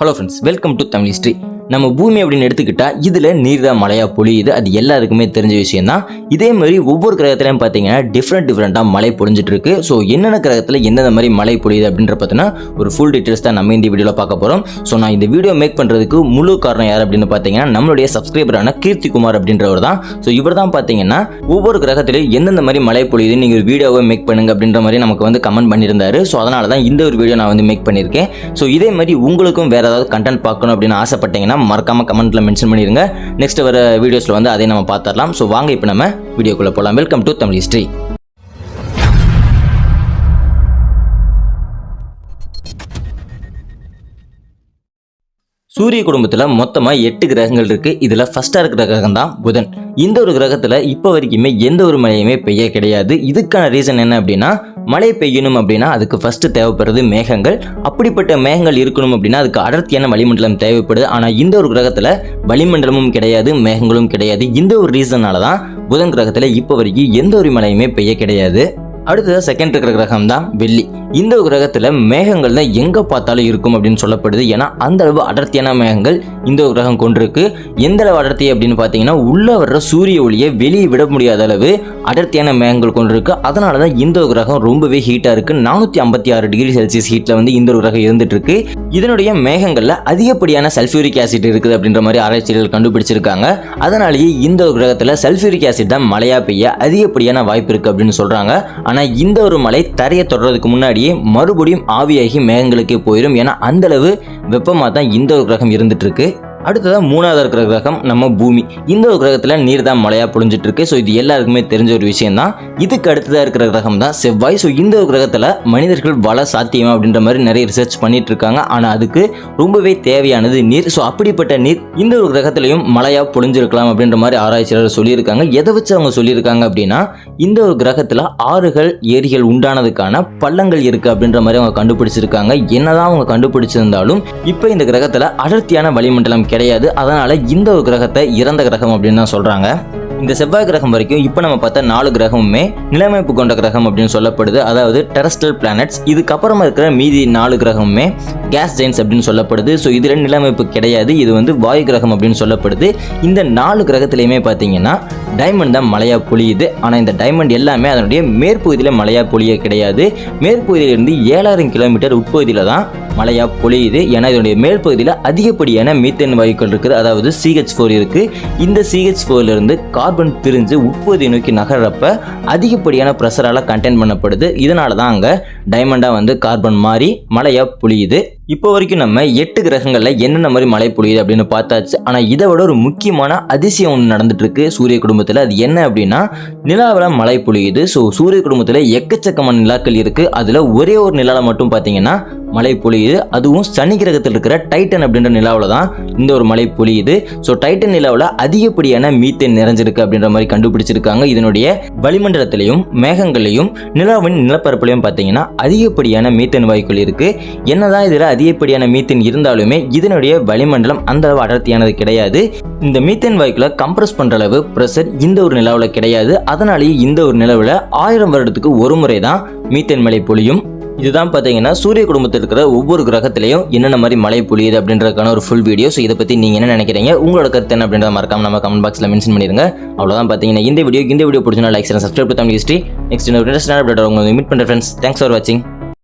Hello friends welcome to Tamil history நம்ம பூமி அப்படின்னு எடுத்துக்கிட்டா இதில் நீர் தான் மழையாக பொழியுது. அது எல்லாருக்குமே தெரிஞ்ச விஷயம் தான் இதே மாதிரி ஒவ்வொரு கிரகத்திலையும் பார்த்தீங்கன்னா டிஃப்ரெண்ட் டிஃப்ரெண்ட்டாக மழை பொழிஞ்சிட்டு இருக்கு. ஸோ என்னென்ன கிரகத்தில் எந்தெந்த மாதிரி மழை பொழியுது அப்படின்ற பார்த்தீங்கன்னா ஒரு ஃபுல் டீட்டெயில்ஸ் தான் நம்ம இந்த வீடியோவில் பார்க்க போகிறோம் ஸோ நான் இந்த வீடியோ மேக் பண்ணுறதுக்கு முழு காரணம் யார் அப்படின்னு பார்த்தீங்கன்னா நம்மளுடைய சப்ஸ்கிரைபரான கீர்த்தி குமார் அப்படின்றவர் தான். ஸோ இவர் தான் பார்த்தீங்கன்னா ஒவ்வொரு கிரகத்திலையும் எந்தெந்த மாதிரி மழை பொழியுது நீங்கள் ஒரு வீடியோவை மேக் பண்ணுங்க அப்படின்ற மாதிரி நமக்கு வந்து கமெண்ட் பண்ணியிருந்தாரு. ஸோ அதனால தான் இந்த ஒரு வீடியோ நான் வந்து மேக் பண்ணியிருக்கேன். ஸோ இதே மாதிரி உங்களுக்கும் வேறு ஏதாவது கண்டென்ட் பார்க்கணும் அப்படின்னு ஆசைப்பட்டீங்கன்னா மறக்காம கமெண்ட்டில் மென்ஷன் பண்ணிடுங்க நெக்ஸ்ட் வர வீடியோஸில் வந்து அதை நம்ம பார்த்துடலாம். ஸோ வாங்க இப்போ நம்ம வீடியோக்குள்ளே போகலாம் வெல்கம் டு தமிழ் ஹிஸ்ட்ரி சூரிய குடும்பத்தில் மொத்தமாக எட்டு கிரகங்கள் இருக்குது இதில் ஃபஸ்ட்டாக இருக்கிற கிரகம் தான் புதன். இந்த ஒரு கிரகத்தில் இப்போ வரைக்குமே எந்த ஒரு மழையுமே பெய்ய கிடையாது. இதுக்கான ரீசன் என்ன அப்படின்னா மழை பெய்யணும் அப்படின்னா அதுக்கு ஃபஸ்ட்டு தேவைப்படுறது மேகங்கள். அப்படிப்பட்ட மேகங்கள் இருக்கணும் அப்படின்னா அதுக்கு அடர்த்தியான வளிமண்டலம் தேவைப்படுது. ஆனால் இந்த ஒரு கிரகத்தில் வளிமண்டலமும் கிடையாது மேகங்களும் கிடையாது. இந்த ஒரு ரீசனால தான் புதன் கிரகத்தில் இப்போ வரைக்கும் எந்த ஒரு மழையுமே பெய்ய கிடையாது. அடுத்தது செகண்ட் இருக்கிற கிரகம் தான் வெள்ளி. இந்த கிரகத்தில் மேகங்கள் தான் எங்கே பார்த்தாலும் இருக்கும் அப்படின்னு சொல்லப்படுது. ஏன்னா அந்த அளவு அடர்த்தியான மேகங்கள் இந்த ஒரு கிரகம் கொண்டிருக்கு. எந்த அளவு அடர்த்தி அப்படின்னு பார்த்தீங்கன்னா உள்ளே வர்ற சூரிய ஒளியை வெளியே விட முடியாத அளவு அடர்த்தியான மேகங்கள் கொண்டிருக்கு. அதனால தான் இந்த கிரகம் ரொம்பவே ஹீட்டாக இருக்குது நானூற்றி ஐம்பத்தி ஆறு டிகிரி செல்சியஸ் ஹீட்டில் வந்து இந்த ஒரு கிரகம் இருந்துட்டு இருக்கு. இதனுடைய மேகங்களில் அதிகப்படியான சல்ஃபியூரிக் ஆசிட் இருக்குது அப்படின்ற மாதிரி ஆராய்ச்சிகள் கண்டுபிடிச்சிருக்காங்க. அதனாலேயே இந்த ஒரு கிரகத்தில் சல்ஃபியூரிக் ஆசிட் தான் மழையாக பெய்ய அதிகப்படியான வாய்ப்பு இருக்குது அப்படின்னு சொல்கிறாங்க ஆனால் இந்த ஒரு மலை தரையை தொடர்றதுக்கு முன்னாடியே மறுபடியும் ஆவியாகி மேகங்களுக்கே போயிடும் ஏன்னா அந்தளவு வெப்பமாக தான் இந்த ஒரு கிரகம் இருந்துட்டு இருக்கு. அடுத்ததாக மூணாவது இருக்கிற கிரகம் நம்ம பூமி. இந்த ஒரு கிரகத்தில் நீர் தான் மழையாக பொழிஞ்சிட்டு இருக்கு ஸோ இது எல்லாருக்குமே தெரிஞ்ச ஒரு விஷயம் தான் இதுக்கு அடுத்ததாக இருக்கிற கிரகம் தான் செவ்வாய். ஸோ இந்த ஒரு கிரகத்தில் மனிதர்கள் வள சாத்தியமா அப்படின்ற மாதிரி நிறைய ரிசர்ச் பண்ணிட்டு இருக்காங்க ஆனால் அதுக்கு ரொம்பவே தேவையானது நீர். ஸோ அப்படிப்பட்ட நீர் இந்த ஒரு கிரகத்திலையும் மழையாக பொழிஞ்சிருக்கலாம் அப்படின்ற மாதிரி ஆராய்ச்சியாளர் சொல்லியிருக்காங்க. எதை வச்சு அவங்க சொல்லியிருக்காங்க அப்படின்னா இந்த ஒரு கிரகத்தில் ஆறுகள் ஏரிகள் உண்டானதுக்கான பள்ளங்கள் இருக்குது அப்படின்ற மாதிரி அவங்க கண்டுபிடிச்சிருக்காங்க. என்னதான் அவங்க கண்டுபிடிச்சிருந்தாலும் இப்போ இந்த கிரகத்தில் அடர்த்தியான வளிமண்டலம் கிடையாது. அதனால இந்த ஒரு கிரகத்தை இறந்த கிரகம் அப்படின்னு தான் சொல்றாங்க. இந்த செவ்வாய் கிரகம் வரைக்கும் இப்போ நம்ம பார்த்த நாலு கிரகமுமே நிலமைப்பு கொண்ட கிரகம் அப்படின்னு சொல்லப்படுது. அதாவது டெரஸ்டல் பிளானட்ஸ் இதுக்கப்புறமா இருக்கிற மீதி நாலு கிரகமுமே கேஸ் ஜெயின்ஸ் அப்படின்னு சொல்லப்படுது. ஸோ இதில் நிலமைப்பு கிடையாது. இது வந்து வாயு கிரகம் அப்படின்னு சொல்லப்படுது. இந்த நாலு கிரகத்திலையுமே பார்த்தீங்கன்னா டைமண்ட் தான் மழையாக பொழியுது. ஆனால் இந்த டைமண்ட் எல்லாமே அதனுடைய மேற்பகுதியில் மழையாக பொழிய கிடையாது. மேற்பகுதியிலிருந்து ஏழாயிரம் கிலோமீட்டர் உட்பகுதியில் தான் மழையாக பொழியுது ஏன்னா இதனுடைய மேல் பகுதியில் அதிகப்படியான மீத்தேன் வாயுக்கள் இருக்குது. அதாவது சிஹெச் ஃபோர் இருக்குது இந்த சிஹெச் ஃபோர்லேருந்து கார்பன் பிரிஞ்சு உட்பகுதியை நோக்கி நகர்றப்ப அதிகப்படியான ப்ரெஷரால் கண்டெயின் பண்ணப்படுது. இதனால தான் அங்கே டைமண்டாக வந்து கார்பன் மாறி மழையாக பொழியுது. இப்போ வரைக்கும் நம்ம எட்டு கிரகங்களில் என்னென்ன மாதிரி மழை பொழியுது அப்படின்னு பார்த்தாச்சு. ஆனால் இதை விட ஒரு முக்கியமான அதிசயம் ஒன்று நடந்துட்டு இருக்கு சூரிய குடும்பத்தில் அது என்ன அப்படின்னா நிலாவில் மழை பொழியுது. ஸோ சூரிய குடும்பத்தில் எக்கச்சக்கமான நிலாக்கள் இருக்கு. அதில் ஒரே ஒரு நிலாவில் மட்டும் பார்த்தீங்கன்னா மழை பொழியுது. அதுவும் சனி கிரகத்தில் இருக்கிற டைட்டன் அப்படின்ற நிலாவில் தான் இந்த ஒரு மழை பொழியுது. ஸோ டைட்டன் நிலாவில் அதிகப்படியான மீத்தேன் நிறைஞ்சிருக்கு அப்படின்ற மாதிரி கண்டுபிடிச்சிருக்காங்க. இதனுடைய வளிமண்டலத்திலையும் மேகங்களையும் நிலாவின் நிலப்பரப்புலையும் பார்த்தீங்கன்னா அதிகப்படியான மீத்தேன் வாயுக்கள் இருக்கு. என்னதான் இதில் அதிகப்படியான மீத்தேன் இருந்தாலுமே இதனுடைய வளிமண்டலம் அந்த அளவு அடர்த்தியானது கிடையாது. இந்த மீத்தேன் வாய்க்குல கம்ப்ரஸ் பண்ற அளவு ப்ரெஷர் இந்த ஒரு நிலவில் கிடையாது. அதனாலேயே இந்த ஒரு நிலவில் ஆயிரம் வருடத்துக்கு ஒரு முறை தான் மீத்தேன் மழை பொழியும். இதுதான் பார்த்தீங்கன்னா சூரிய குடும்பத்தில் இருக்கிற ஒவ்வொரு கிரகத்திலையும் என்னென்ன மாதிரி மழை பொழியுது அப்படின்றதுக்கான ஒரு ஃபுல் வீடியோ ஸோ இதை பற்றி நீங்கள் என்ன நினைக்கிறீங்க? உங்களோட கருத்து என்ன அப்படின்றத மறக்காம நம்ம கமெண்ட் பாக்ஸில் மென்ஷன் பண்ணிருங்க. அவ்வளோதான் பார்த்தீங்கன்னா இந்த வீடியோ இந்த வீடியோ பிடிச்சினா லைக் சப்ஸ்கிரைப் பண்ணி ஹிஸ்ட்ரி நெக்ஸ்ட் இன்னொரு இன்ட்ரெஸ்டான உங்களுக்கு மீட் பண்ணுற ஃப்ரெண்ட்ஸ் தேங்க்ஸ் ஃபார் வாட்சிங்